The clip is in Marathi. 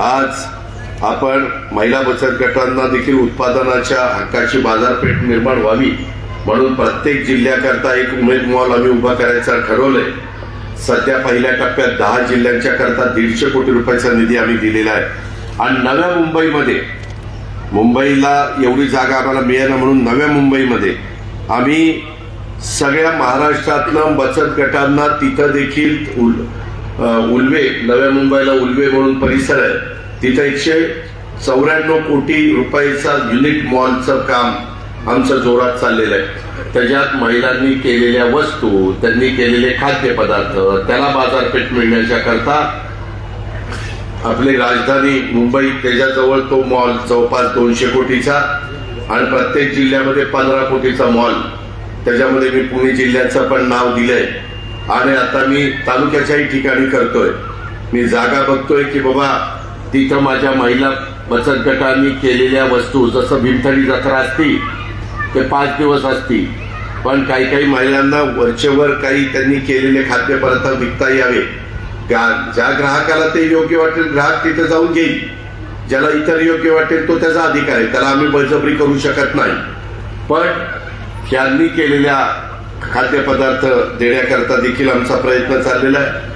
आज आपण महिला बचत गटांना देखील उत्पादनाच्या हक्काची बाजारपेठ निर्माण व्हावी म्हणून प्रत्येक जिल्ह्याकरता एक उमेद मॉल आम्ही उभा करायचा ठरवलंय. सध्या पहिल्या टप्प्यात दहा जिल्ह्यांच्या करता दीडशे कोटी रुपयाचा निधी आम्ही दिलेला आहे. आणि नव्या मुंबईमध्ये मुंबईला एवढी जागा आम्हाला मिळेना म्हणून नव्या मुंबईमध्ये आम्ही सगळ्या महाराष्ट्रातलं बचत गटांना तिथं देखील उल्वे नव्या मुंबईला उल्वे म्हणून परिसर आहे. तिथं एकशे चौऱ्याण्णव कोटी रुपयाचा युनिट मॉलचं काम आमचं जोरात चाललेलं आहे. त्याच्यात महिलांनी केलेल्या वस्तू त्यांनी केलेले खाद्यपदार्थ त्याला बाजारपेठ मिळण्याच्या करता आपली राजधानी मुंबई त्याच्याजवळ तो मॉल जवळपास दोनशे कोटीचा आणि प्रत्येक जिल्ह्यामध्ये पंधरा कोटीचा मॉल त्याच्यामध्ये मी पुणे जिल्ह्याचं पण नाव दिलंय. आणि आता मी तालुक्याच्याही ठिकाणी करतोय. मी जागा बघतोय की बाबा तिथं माझ्या महिला बचत गटांनी केलेल्या वस्तू जसं भीमथडी जत्रा असती ते पाच दिवस असती. पण काही काही महिलांना वरचेवर काही त्यांनी केलेले खाद्यपदार्थ विकता यावे. त्या- ज्या ग्राहकाला ते योग्य वाटेल ग्राहक तिथे जाऊन घेईल. ज्याला इतर योग्य वाटेल तो त्याचा अधिकार आहे. त्याला आम्ही बळजबरी करू शकत नाही. पण त्यांनी केलेल्या खाद्यपदार्थ देण्याकरता देखील आमचा प्रयत्न चाललेला आहे.